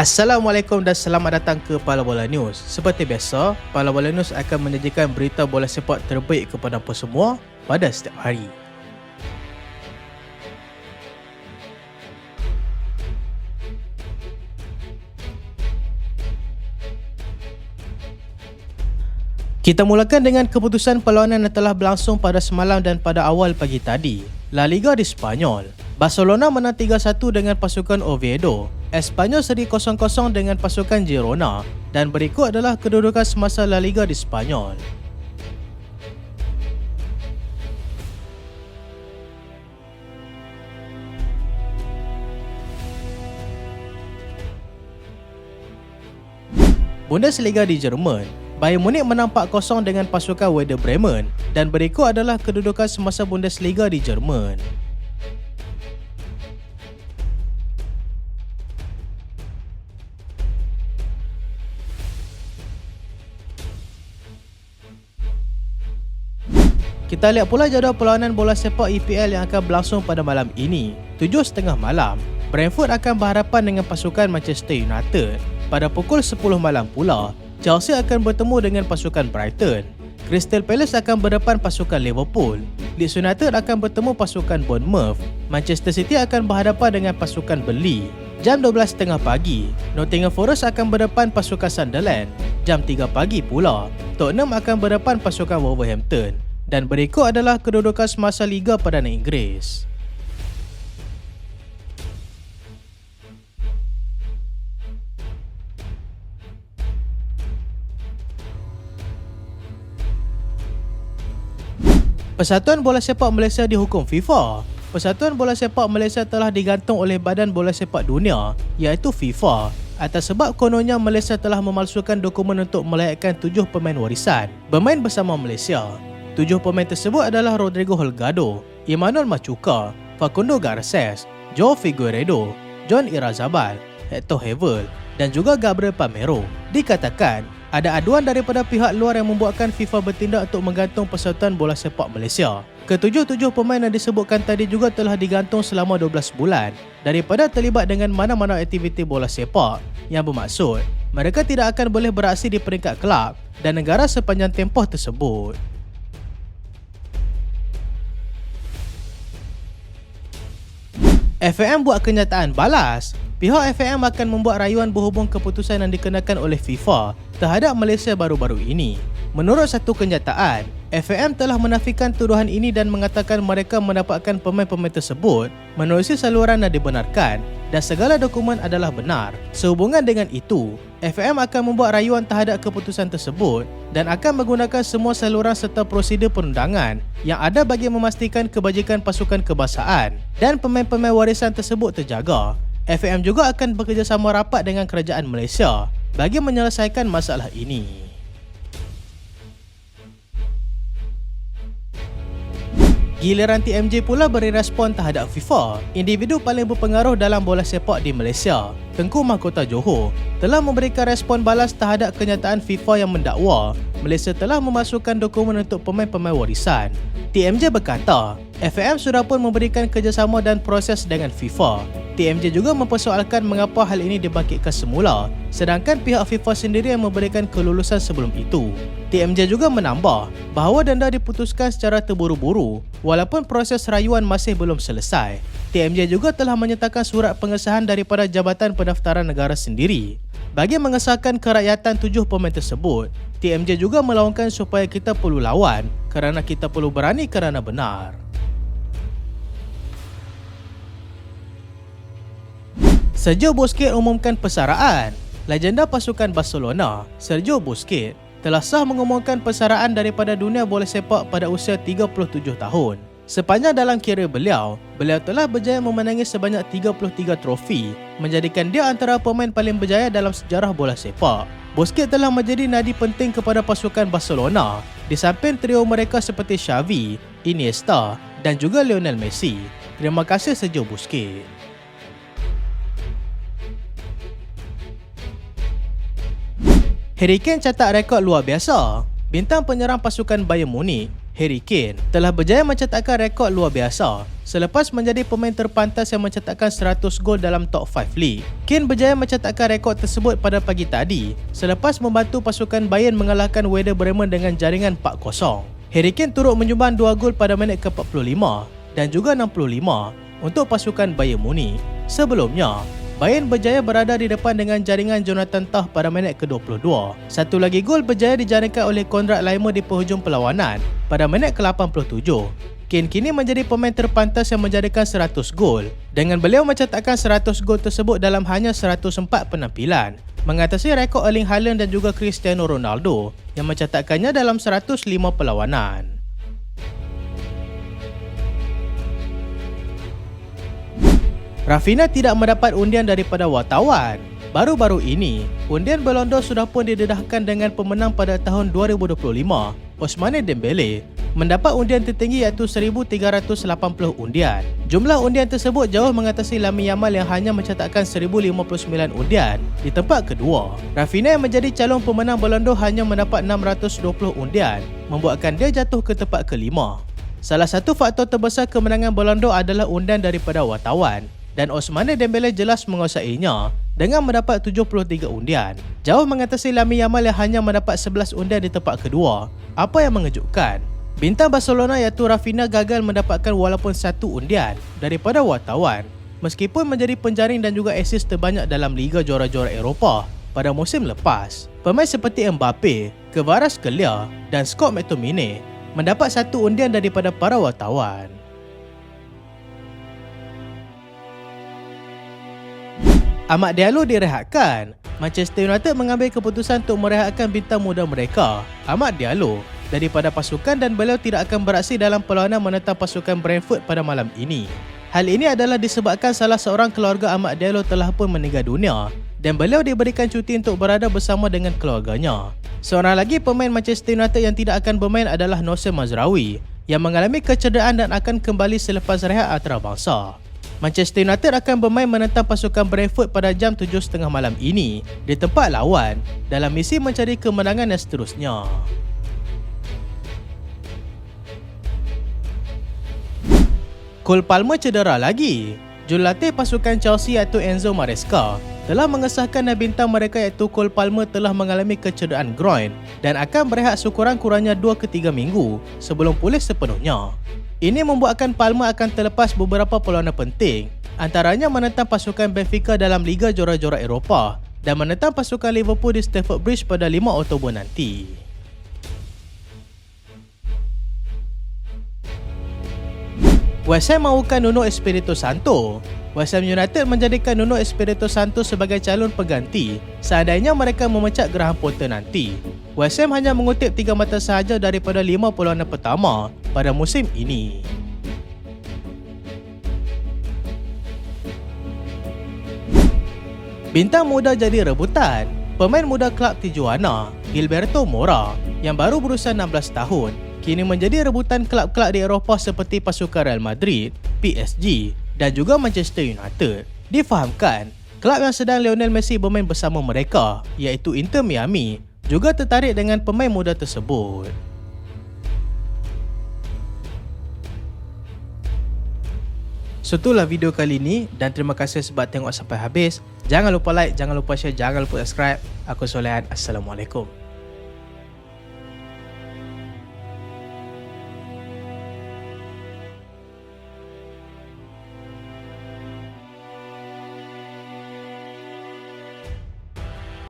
Assalamualaikum dan selamat datang ke Pala Bola News. Seperti biasa, Pala Bola News akan menyajikan berita bola sepak terbaik kepada anda semua pada setiap hari. Kita mulakan dengan keputusan perlawanan yang telah berlangsung pada semalam dan pada awal pagi tadi. La Liga di Spanyol. Barcelona menang 3-1 dengan pasukan Oviedo. Espanyol seri 0-0 dengan pasukan Girona. Dan berikut adalah kedudukan semasa La Liga di Spanyol. Bundesliga di Jerman. Bayern Munich menang 4-0 dengan pasukan Werder Bremen dan berikut adalah kedudukan semasa Bundesliga di Jerman. Kita lihat pula jadual perlawanan bola sepak EPL yang akan berlangsung pada malam ini. 7.30 malam, Brentford akan berhadapan dengan pasukan Manchester United. Pada pukul 10 malam pula, Chelsea akan bertemu dengan pasukan Brighton. Crystal Palace akan berdepan pasukan Liverpool. Leeds United akan bertemu pasukan Bournemouth. Manchester City akan berhadapan dengan pasukan Burnley. Jam 12.30 pagi, Nottingham Forest akan berdepan pasukan Sunderland. Jam 3 pagi pula, Tottenham akan berdepan pasukan Wolverhampton. Dan berikut adalah kedudukan semasa Liga Perdana Inggeris. Persatuan Bola Sepak Malaysia dihukum FIFA. Persatuan Bola Sepak Malaysia telah digantung oleh Badan Bola Sepak Dunia iaitu FIFA atas sebab kononnya Malaysia telah memalsukan dokumen untuk melayakkan tujuh pemain warisan bermain bersama Malaysia. Tujuh pemain tersebut adalah Rodrigo Holgado, Emmanuel Machuca, Facundo Garces, Joe Figueredo, John Irazabal, Hector Hevel dan juga Gabriel Pamero. Dikatakan ada aduan daripada pihak luar yang membuatkan FIFA bertindak untuk menggantung Persatuan Bola Sepak Malaysia. Ketujuh-tujuh pemain yang disebutkan tadi juga telah digantung selama 12 bulan daripada terlibat dengan mana-mana aktiviti bola sepak yang bermaksud mereka tidak akan boleh beraksi di peringkat kelab dan negara sepanjang tempoh tersebut. FAM buat kenyataan balas. Pihak FAM akan membuat rayuan berhubung keputusan yang dikenakan oleh FIFA terhadap Malaysia baru-baru ini. Menurut satu kenyataan, FAM telah menafikan tuduhan ini dan mengatakan mereka mendapatkan pemain-pemain tersebut menerusi saluran yang dibenarkan dan segala dokumen adalah benar. Sehubungan dengan itu, FAM akan membuat rayuan terhadap keputusan tersebut dan akan menggunakan semua saluran serta prosedur perundangan yang ada bagi memastikan kebajikan pasukan kebangsaan dan pemain-pemain warisan tersebut terjaga. FAM juga akan bekerjasama rapat dengan kerajaan Malaysia bagi menyelesaikan masalah ini. Giliran TMJ pula beri respon terhadap FIFA. Individu paling berpengaruh dalam bola sepak di Malaysia, Tengku Mahkota Johor, telah memberikan respon balas terhadap kenyataan FIFA yang mendakwa Malaysia telah memasukkan dokumen untuk pemain-pemain warisan. TMJ berkata, FAM sudah pun memberikan kerjasama dan proses dengan FIFA. TMJ juga mempersoalkan mengapa hal ini dibangkitkan semula, sedangkan pihak FIFA sendiri yang memberikan kelulusan sebelum itu. TMJ juga menambah bahawa denda diputuskan secara terburu-buru walaupun proses rayuan masih belum selesai. TMJ juga telah menyertakan surat pengesahan daripada Jabatan Pendaftaran Negara sendiri. Bagi mengesahkan kerakyatan tujuh pemain tersebut, TMJ juga melawankan supaya kita perlu lawan kerana kita perlu berani kerana benar. Sergio Busquets umumkan persaraan. Legenda pasukan Barcelona, Sergio Busquets, telah sah mengumumkan persaraan daripada dunia bola sepak pada usia 37 tahun. Sepanjang dalam karier beliau, beliau telah berjaya memenangi sebanyak 33 trofi, menjadikan dia antara pemain paling berjaya dalam sejarah bola sepak. Busquets telah menjadi nadi penting kepada pasukan Barcelona di samping trio mereka seperti Xavi, Iniesta dan juga Lionel Messi. Terima kasih Sergio Busquets. Harry Kane catat rekod luar biasa. Bintang penyerang pasukan Bayern Munich, Harry Kane telah berjaya mencetakkan rekod luar biasa selepas menjadi pemain terpantas yang mencetakkan 100 gol dalam top 5 league. Kane berjaya mencetakkan rekod tersebut pada pagi tadi selepas membantu pasukan Bayern mengalahkan Werder Bremen dengan jaringan 4-0. Harry Kane turut menyumbang 2 gol pada minit ke-45 dan juga 65 untuk pasukan Bayern Munich. Sebelumnya, Bayern berjaya berada di depan dengan jaringan Jonathan Tah pada minit ke-22. Satu lagi gol berjaya dijaringkan oleh Konrad Laimer di penghujung perlawanan pada minit ke-87. Kane kini menjadi pemain terpantas yang menjadikan 100 gol dengan beliau mencetakkan 100 gol tersebut dalam hanya 104 penampilan mengatasi rekod Erling Haaland dan juga Cristiano Ronaldo yang mencetakkannya dalam 105 perlawanan. Rafina tidak mendapat undian daripada wartawan. Baru-baru ini, undian Balondo sudah pun didedahkan dengan pemenang pada tahun 2025, Osmane Dembele, mendapat undian tertinggi iaitu 1380 undian. Jumlah undian tersebut jauh mengatasi Lami Yamal yang hanya mencatatkan 1059 undian di tempat kedua. Rafinha yang menjadi calon pemenang Balondo hanya mendapat 620 undian, membuatkan dia jatuh ke tempat kelima. Salah satu faktor terbesar kemenangan Balondo adalah undian daripada wartawan dan Osmane Dembele jelas menguasainya dengan mendapat 73 undian. Jauh mengatasi Lami Yamal yang hanya mendapat 11 undian di tempat kedua. Apa yang mengejutkan? Bintang Barcelona iaitu Rafinha gagal mendapatkan walaupun satu undian daripada wartawan meskipun menjadi penjaring dan juga asis terbanyak dalam Liga Juara-Juara Eropah pada musim lepas. Pemain seperti Mbappe, Kvaratskhelia dan Scott McTominay mendapat satu undian daripada para wartawan. Ahmad Diallo direhatkan. Manchester United mengambil keputusan untuk merehatkan bintang muda mereka, Ahmad Diallo, daripada pasukan dan beliau tidak akan beraksi dalam perlawanan menentang pasukan Brentford pada malam ini. Hal ini adalah disebabkan salah seorang keluarga Ahmad Diallo telah pun meninggal dunia dan beliau diberikan cuti untuk berada bersama dengan keluarganya. Seorang lagi pemain Manchester United yang tidak akan bermain adalah Nosir Mazraoui yang mengalami kecederaan dan akan kembali selepas rehat antarabangsa. Manchester United akan bermain menentang pasukan Brentford pada jam 7.30 malam ini di tempat lawan dalam misi mencari kemenangan yang seterusnya. Cole Palmer cedera lagi. Jurulatih pasukan Chelsea iaitu Enzo Maresca telah mengesahkan dan bintang mereka iaitu Cole Palmer telah mengalami kecederaan groin dan akan berehat sekurang-kurangnya 2 ke 3 minggu sebelum pulih sepenuhnya. Ini membuatkan Palma akan terlepas beberapa perlawanan penting, antaranya menentang pasukan Benfica dalam Liga Juara-Juara Eropah dan menentang pasukan Liverpool di Stamford Bridge pada 5 Oktober nanti. West Ham mahukan Nuno Espirito Santo West Ham United menjadikan Nuno Espirito Santo sebagai calon pengganti seandainya mereka memecat Graham Potter nanti. West Ham hanya mengutip tiga mata sahaja daripada lima perlawanan pertama pada musim ini. Bintang muda jadi rebutan. Pemain muda klub Tijuana, Gilberto Mora, yang baru berusia 16 tahun, kini menjadi rebutan klub-klub di Eropah seperti pasukan Real Madrid, PSG dan juga Manchester United. Difahamkan, kelab yang sedang Lionel Messi bermain bersama mereka iaitu Inter Miami juga tertarik dengan pemain muda tersebut. So itulah video kali ini dan terima kasih sebab tengok sampai habis. Jangan lupa like, jangan lupa share, jangan lupa subscribe. Aku Solehan. Assalamualaikum.